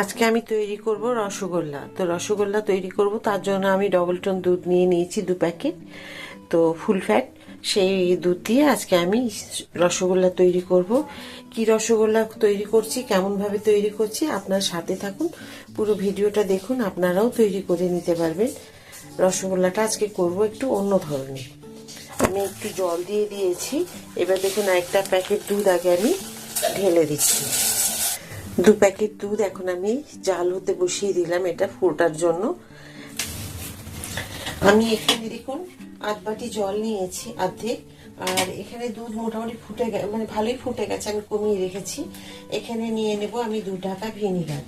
আজকে আমি তৈরি করব রসগোল্লা। তো রসগোল্লা তৈরি করব, তার জন্য আমি ডবল টোন দুধ নিয়ে নিয়েছি দু প্যাকেট তো ফুল ফ্যাট সেই দুধ দিয়ে আজকে আমি রসগোল্লা তৈরি করব। কি রসগোল্লা তৈরি করছি, কেমনভাবে তৈরি করছি, আপনার সাথে থাকুন। পুরো ভিডিওটা দেখুন, আপনারাও তৈরি করে নিতে পারবেন। রসগোল্লাটা আজকে করব একটু অন্য ধরনের। আমি একটু জল দিয়ে দিয়েছি। এবার দেখুন একটা প্যাকেট দুধ আগে আমি ঢেলে দিচ্ছি। দু প্যাকেট দুধ এখন আমি জাল হতে বসিয়ে দিলাম এটা ফোটার জন্য। আমি এখানে দেখুন আধ বাটি জল নিয়েছি অর্ধেক। আর এখানে দুধ মোটামুটি ফুটে গে- মানে ভালোই ফুটে গেছে, আমি কমিয়ে রেখেছি। এখানে নিয়ে নেব আমি দু ঢাকা ভিনিগার।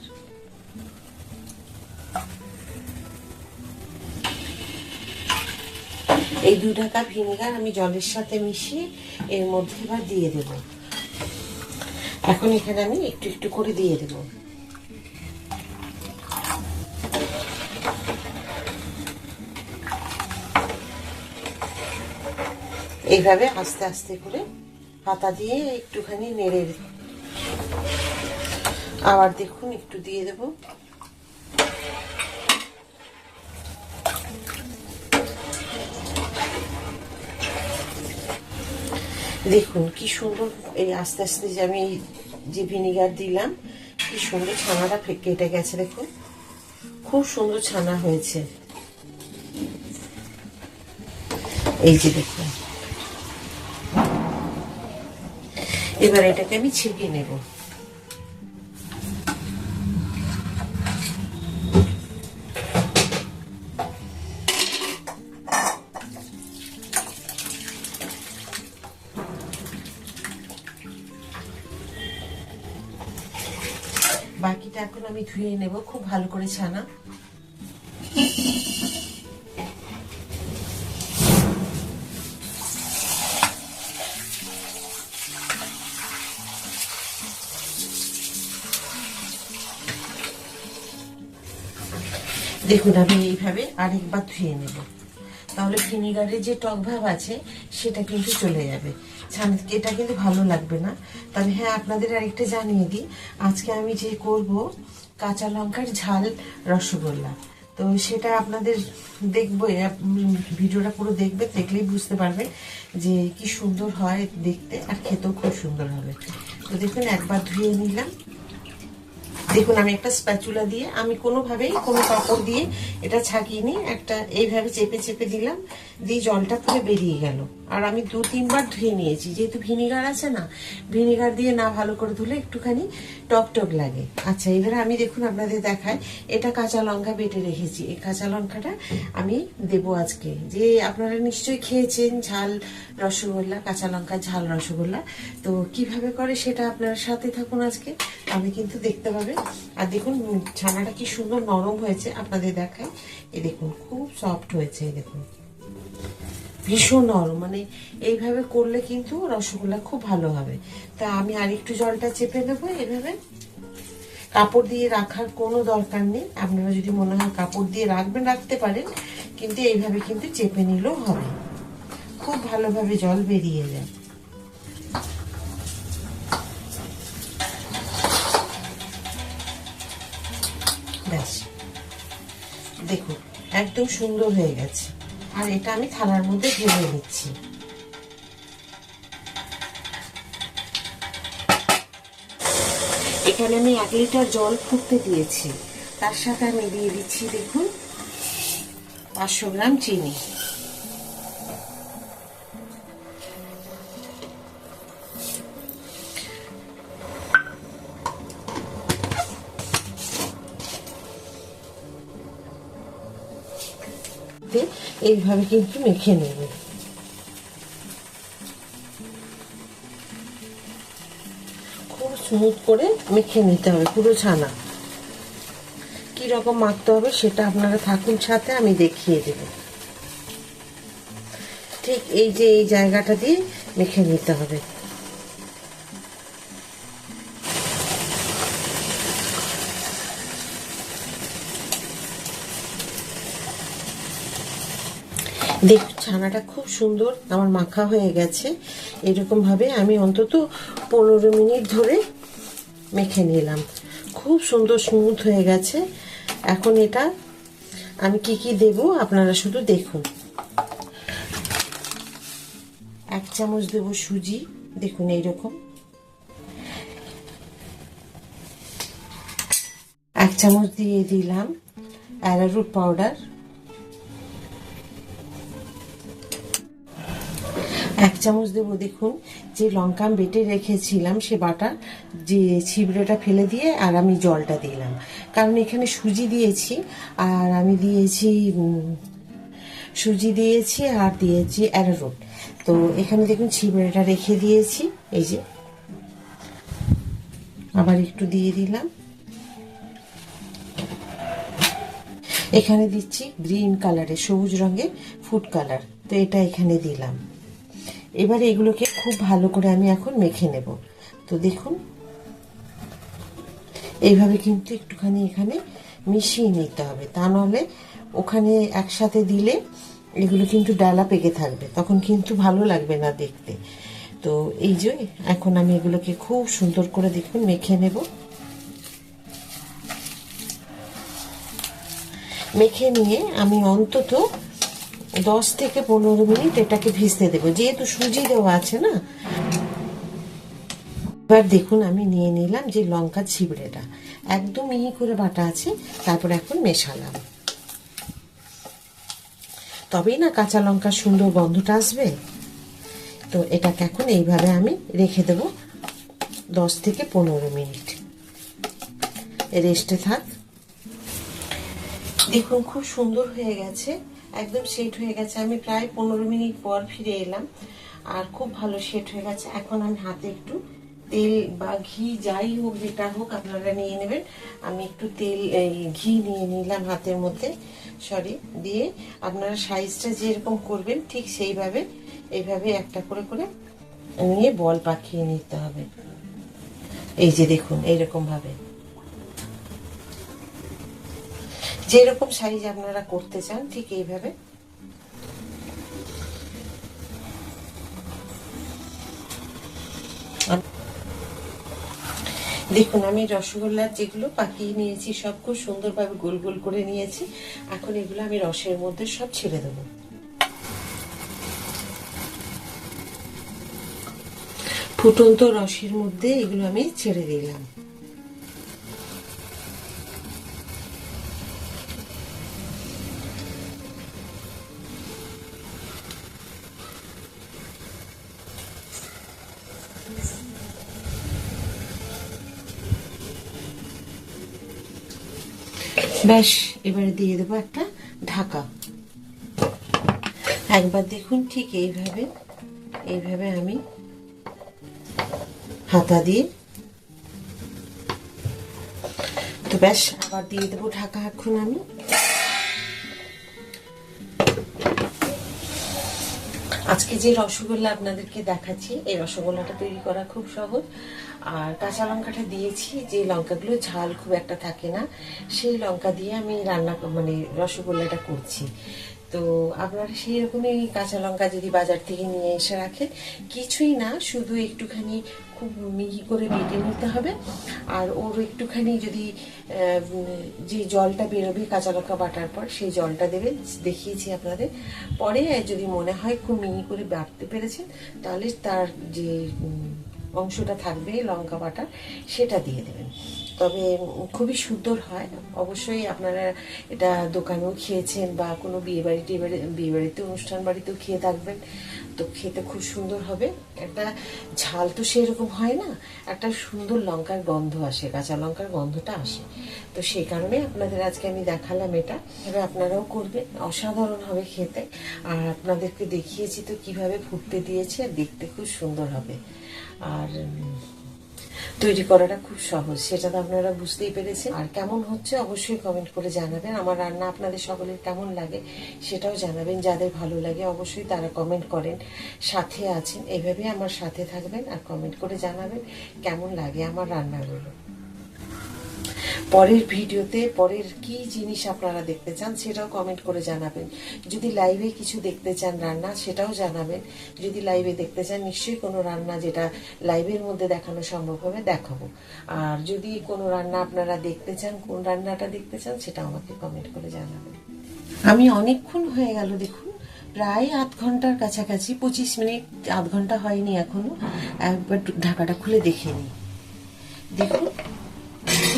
এই দু ঢাকা ভিনিগার আমি জলের সাথে মিশিয়ে এর মধ্যে এবার দিয়ে দেব। এখন এখানে আমি একটু একটু করে দিয়ে দেব। এইভাবে আস্তে আস্তে করে হাতা দিয়ে একটুখানি নেড়ে আবার দেখুন একটু দিয়ে দেব। দেখুন কি সুন্দর এই আস্তে আস্তে যে আমি যে ভিনিগার দিলাম, কি সুন্দর ছানাটা কেটে গেছে দেখুন। খুব সুন্দর ছানা হয়েছে। এই যে দেখুন। এবার এটাকে আমি ছিপিয়ে নেব। ধুয়ে নেব, খুব ভালো করে ছানা। দেখুন, আমি এইভাবে আরেকবার ধুয়ে নেব। তাহলে ভিনিগারের যে টক ভাব আছে, সেটা কিন্তু চলে যাবে। ছান, এটা কিন্তু ভালো লাগবে না। তবে হ্যাঁ আপনাদের আরেকটা জানিয়ে দিই। আজকে আমি যে করব কাঁচা লঙ্কার ঝাল রসগোল্লা। তো সেটা আপনাদের দেখব ভিডিওটা পুরো দেখবে, দেখলেই বুঝতে পারবে যে কি সুন্দর হয় দেখতে আর খেতেও খুব সুন্দর হবে। তো দেখুন, একবার ধুয়ে নিলাম। দেখুন, আমি একটা স্প্যাচুলা দিয়ে, আমি কোনোভাবেই কোনো কাপড় দিয়ে এটা ছাকিয়ে নিই একটা এইভাবে চেপে চেপে দিলাম, দিয়ে জলটা পুরো বেরিয়ে গেল। আর আমি দু তিনবার ধুয়ে নিয়েছি। যেহেতু ভিনিগার আছে না, ভিনিগার দিয়ে না ভালো করে ধুলে একটুখানি টক টক লাগে। আচ্ছা এবারে আমি দেখুন আপনাদের দেখায় এটা কাঁচা লঙ্কা বেটে রেখেছি। এই কাঁচা লঙ্কাটা আমি দেব আজকে। যে আপনারা নিশ্চয়ই খেয়েছেন ঝাল রসগোল্লা, কাঁচা লঙ্কা, ঝাল রসগোল্লা। তো কীভাবে করে সেটা আপনারা সাথে থাকুন আজকে, আমি কিন্তু দেখতে পাবেন আর দেখুন, ছানাটা কি সুন্দর নরম হয়েছে, আপনাদের দেখায় এই দেখুন, খুব সফট হয়েছে এই দেখুন। ভীষণ নরম মানে এইভাবে করলে কিন্তু রসগোল্লা খুব ভালো হবে। তা আমি আরেকটু জলটা চেপে নেব এইভাবে কাপড় দিয়ে রাখার কোনো দরকার নেই। আপনারা যদি মনে হয় কাপড় দিয়ে রাখবেন, রাখতে পারেন, কিন্তু এইভাবে কিন্তু চেপে নিলেও হবে। খুব ভালোভাবে জল বেরিয়ে যায়। ব্যাস। দেখুন, একদম সুন্দর হয়ে গেছে। আর এটা আমি থালার মধ্যে ভেবে নিচ্ছি এখানে আমি এক লিটার জল ফুটতে দিয়েছি। তার সাথে আমি দিয়ে দিচ্ছি দেখুন পাঁচশো গ্রাম চিনি। এইভাবে কিন্তু মেখে নেব। খুব স্মুথ করে মেখে নিতে হবে পুরো ছানা। রকম মাখতে হবে সেটা আপনারা থাকুন সাথে, আমি দেখিয়ে দেব। ঠিক এই যে এই জায়গাটা দিয়ে মেখে নিতে হবে। দেখ, ছানাটা খুব সুন্দর, আমার মাখা হয়ে গেছে। এরকম ভাবে আমি অন্তত পনেরো মিনিট ধরে মেখে নিলাম। খুব সুন্দর স্মুথ হয়ে গেছে। এখন এটা আমি কি কি দেব আপনারা শুধু দেখুন। এক চামচ দেব সুজি, দেখুন এইরকম। এক চামচ দিয়ে দিলাম অ্যারারুট পাউডার। এক চামচ দেবো, দেখুন। যে লঙ্কা আমি বেটে রেখেছিলাম সে বাটা যে ছিবড়েটা ফেলে দিয়ে আর আমি জলটা দিলাম। কারণ এখানে সুজি দিয়েছি, আর আমি দিয়েছি সুজি দিয়েছি আর দিয়েছি অ্যারারুট। তো এখানে দেখুন ছিবড়েটা রেখে দিয়েছি, এই যে। আবার একটু দিয়ে দিলাম। এখানে দিচ্ছি গ্রিন কালারের, সবুজ রঙের ফুড কালার। তো এটা এখানে দিলাম। এবারে এগুলোকে খুব ভালো করে আমি এখন মেখে নেব। তো দেখুন, এইভাবে কিন্তু একটুখানি এখানে মিশিয়ে নিতে হবে। তা নাহলে ওখানে একসাথে দিলে এগুলো কিন্তু ডালা পেকে থাকবে, তখন কিন্তু ভালো লাগবে না দেখতে। তো এই যে এখন আমি এগুলোকে খুব সুন্দর করে দেখুন মেখে নেব। মেখে নিয়ে আমি অন্তত দশ থেকে পনেরো মিনিট এটাকে ভিজতে দেবো। যেহেতু সুজি দেওয়া আছে না? এবার দেখুন, আমি নিয়ে নিলাম যে লঙ্কা ছিবড়েটা। একদম মিহি করে বাটা আছে, তারপর এখন মেশালাম। তবেই না কাঁচা লঙ্কার সুন্দর গন্ধটা আসবে? তো এটাকে এখন এইভাবে আমি রেখে দেব দশ থেকে পনেরো মিনিট। রেস্টে থাক। দেখুন, খুব সুন্দর হয়ে গেছে। একদম সেট হয়ে গেছে। আমি প্রায় পনেরো মিনিট পর ফিরে এলাম। আর খুব ভালো সেট হয়ে গেছে। এখন আমি হাতে একটু তেল বা ঘি যাই হোক, যেটা হোক, আপনারা নিয়ে নেবেন। আমি একটু তেল ঘি নিয়ে নিলাম হাতের মধ্যে। সরি দিয়ে আপনারা সাইজটা যেরকম করবেন, ঠিক সেইভাবে, এইভাবে একটা করে করে নিয়ে বল পাকিয়ে নিতে হবে। এই যে দেখুন এইরকম ভাবে যেরকম সাইজ আপনারা করতে চান, ঠিক এইভাবে। দেখুন, আমি রসগোল্লার যেগুলো পাকিয়ে নিয়েছি, সব খুব সুন্দরভাবে গোল গোল করে নিয়েছি। এখন এগুলো আমি রসের মধ্যে সব ছেড়ে দেবো। ফুটন্ত রসের মধ্যে এগুলো আমি ছেড়ে দিলাম। ব্যাস, এবারে দিয়ে দেবো একটা ঢাকা। একবার দেখুন ঠিক এইভাবে এইভাবে আমি হাতা দিয়ে। তো ব্যাস, আবার দিয়ে দেবো ঢাকা এখন আমি। আজকে যে রসগোল্লা আপনাদেরকে দেখাচ্ছি, এই রসগোল্লাটা তৈরি করা খুব সহজ। আর কাঁচা লঙ্কাটা দিয়েছি, যে লঙ্কাগুলো ঝাল খুব একটা থাকে না, সেই লঙ্কা দিয়ে আমি রান্না মানে রসগোল্লাটা করছি। তো আপনারা সেই রকমই কাঁচা লঙ্কা যদি বাজার থেকে নিয়ে এসে রাখেন, কিছুই না, শুধু একটুখানি খুব মিহি করে বেটে নিতে হবে। আর ওর একটুখানি যদি যে জলটা বেরোবে কাঁচা লঙ্কা বাটার পর, সেই জলটা দেবেন দেখিয়েছি আপনাদের। পরে যদি মনে হয় খুব মিহি করে বাটতে পেরেছেন, তাহলে তার যে অংশটা থাকবে লঙ্কা বাটা সেটা দিয়ে দেবেন। তবে খুবই সুন্দর হয়। অবশ্যই আপনারা এটা দোকানেও খেয়েছেন বা কোনো বিয়ে বাড়ি টিয়ে বাড়ি বিয়ে বাড়িতে অনুষ্ঠান বাড়িতেও খেয়ে থাকবেন। তো খেতে খুব সুন্দর হবে। একটা ঝাল তো সেরকম হয় না, একটা সুন্দর লঙ্কার গন্ধ আসে, কাঁচা লঙ্কার গন্ধটা আসে। তো সেই কারণে আপনাদের আজকে আমি দেখালাম এটা। এবার আপনারাও করবেন, অসাধারণ হবে খেতে। আর আপনাদেরকে দেখিয়েছি তো কীভাবে ফুটতে দিয়েছে আর দেখতে খুব সুন্দর হবে। আর তৈরি করাটা খুব সহজ, সেটা তো আপনারা বুঝতেই পেরেছেন। আর কেমন হচ্ছে অবশ্যই কমেন্ট করে জানাবেন। আমার রান্না আপনাদের সকলের কেমন লাগে সেটাও জানাবেন। যাদের ভালো লাগে অবশ্যই তারা কমেন্ট করেন। সাথে আছেন এইভাবেই আমার সাথে থাকবেন আর কমেন্ট করে জানাবেন কেমন লাগে আমার রান্নাগুলো। পরের ভিডিওতে পরের কি জিনিস আপনারা দেখতে চান সেটাও কমেন্ট করে জানাবেন। যদি লাইভে কিছু দেখতে চান রান্না, সেটাও জানাবেন। যদি লাইভে দেখতে চান, নিশ্চয়ই কোনো রান্না যেটা লাইভের মধ্যে দেখানো সম্ভব হবে, দেখাবো। আর যদি কোনো রান্না আপনারা দেখতে চান, কোন রান্নাটা দেখতে চান সেটা আমাকে কমেন্ট করে জানাবেন। আমি অনেকক্ষণ হয়ে গেল, দেখুন, প্রায় আধ ঘণ্টার কাছাকাছি, পঁচিশ মিনিট, আধ ঘণ্টা হয়নি এখনও, একবার ঢাকাটা খুলে দেখে নিই। দেখুন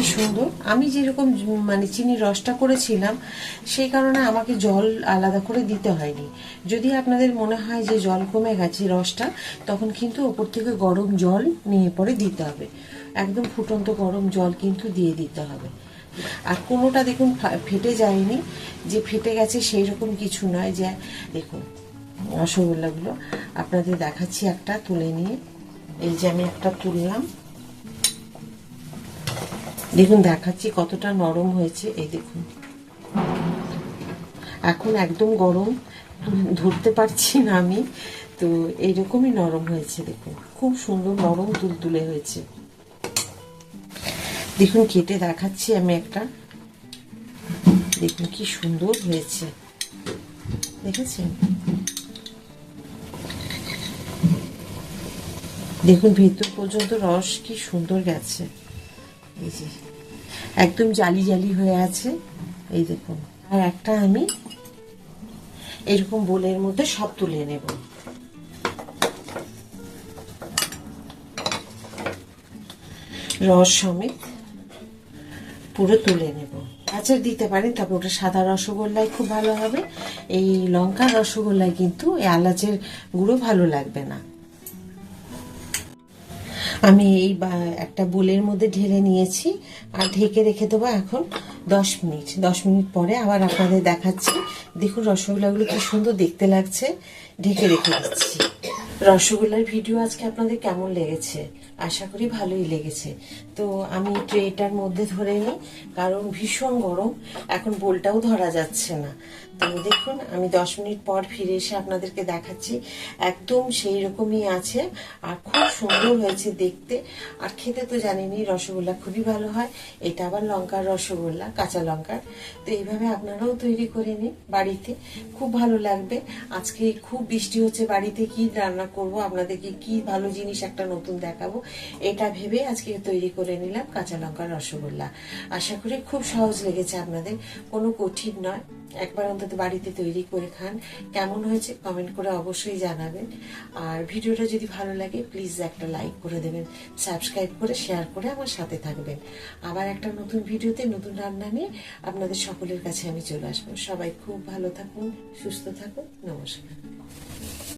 কি সুন্দর। আমি যেরকম মানে চিনির রসটা করেছিলাম, সেই কারণে আমাকে জল আলাদা করে দিতে হয়নি। যদি আপনাদের মনে হয় যে জল কমে গেছে রসটা, তখন কিন্তু ওপর থেকে গরম জল নিয়ে পরে দিতে হবে। একদম ফুটন্ত গরম জল কিন্তু দিয়ে দিতে হবে। আর কোনোটা দেখুন ফেটে যায়নি। যে ফেটে গেছে সেই রকম কিছু নয় যে, দেখুন, রসগোল্লাগুলো আপনাদের দেখাচ্ছি একটা, তুলে নিয়ে। এই যে আমি একটা তুললাম। দেখুন, দেখাচ্ছি কতটা নরম হয়েছে। এই দেখুন। এখন একদম গরম। ধরতে পারছি না আমি। তো এইরকমই নরম হয়েছে, দেখুন। খুব সুন্দর নরম তুলতুলে হয়েছে। দেখুন, কেটে দেখাচ্ছি আমি একটা। দেখুন, কি সুন্দর হয়েছে। দেখেছেন? দেখুন, ভিতর পর্যন্ত রস কি সুন্দর গেছে। এই যে, একদম জালি জালি হয়ে আছে। এই দেখুন, আর একটা আমি এরকম বোলের মধ্যে সব তুলে নেব। রস সমেত পুরো তুলে নেব। আচার দিতে পারেন, তবে ওটা সাদা রসগোল্লায় খুব ভালো হবে। এই লঙ্কার রসগোল্লায় কিন্তু এই আলাচের গুঁড়ো ভালো লাগবে না। আমি এই একটা বোলের মধ্যে ঢেলে নিয়েছি। আর ঢেকে রেখে দেবো এখন দশ মিনিট। দশ মিনিট পরে আবার আপনাদের দেখাচ্ছি। দেখুন রসগোল্লাগুলো কি সুন্দর দেখতে লাগছে। ঢেকে রেখে দিচ্ছি। রসগোল্লার ভিডিও আজকে আপনাদের কেমন লেগেছে? আশা করি ভালোই লেগেছে। তো আমি ট্রেটার মধ্যে ধরে নিই, কারণ ভীষণ গরম, এখন বোলটাও ধরা যাচ্ছে না। তো দেখুন, আমি দশ মিনিট পর ফিরে এসে আপনাদেরকে দেখাচ্ছি, একদম সেই রকমই আছে আর খুব সুন্দর হয়েছে দেখতে। আর খেতে তো জানেনি রসগোল্লা খুবই ভালো হয়। এটা আবার লঙ্কার রসগোল্লা, কাঁচা লঙ্কার। তো এইভাবে আপনারাও তৈরি করে নিন বাড়িতে। খুব ভালো লাগবে। আজকে খুব বৃষ্টি হচ্ছে বাড়িতে, কি রান্না করব, আপনাদেরকে কি ভালো জিনিস একটা নতুন দেখাবো, এটা ভেবে আজকে তৈরি করে নিলাম কাঁচা লঙ্কার রসগোল্লা। আশা করি খুব সহজ লেগেছে আপনাদের, কোনো কঠিন নয়। একবার অন্তত বাড়িতে তৈরি করে খান, কেমন হয়েছে কমেন্ট করে অবশ্যই জানাবেন। আর ভিডিওটা যদি ভালো লাগে প্লিজ একটা লাইক করে দেবেন সাবস্ক্রাইব করে শেয়ার করে আমার সাথে থাকবেন। আবার একটা নতুন ভিডিওতে নতুন রান্না নিয়ে আপনাদের সকলের কাছে আমি চলে আসব। সবাই খুব ভালো থাকুন, সুস্থ থাকুন, নমস্কার।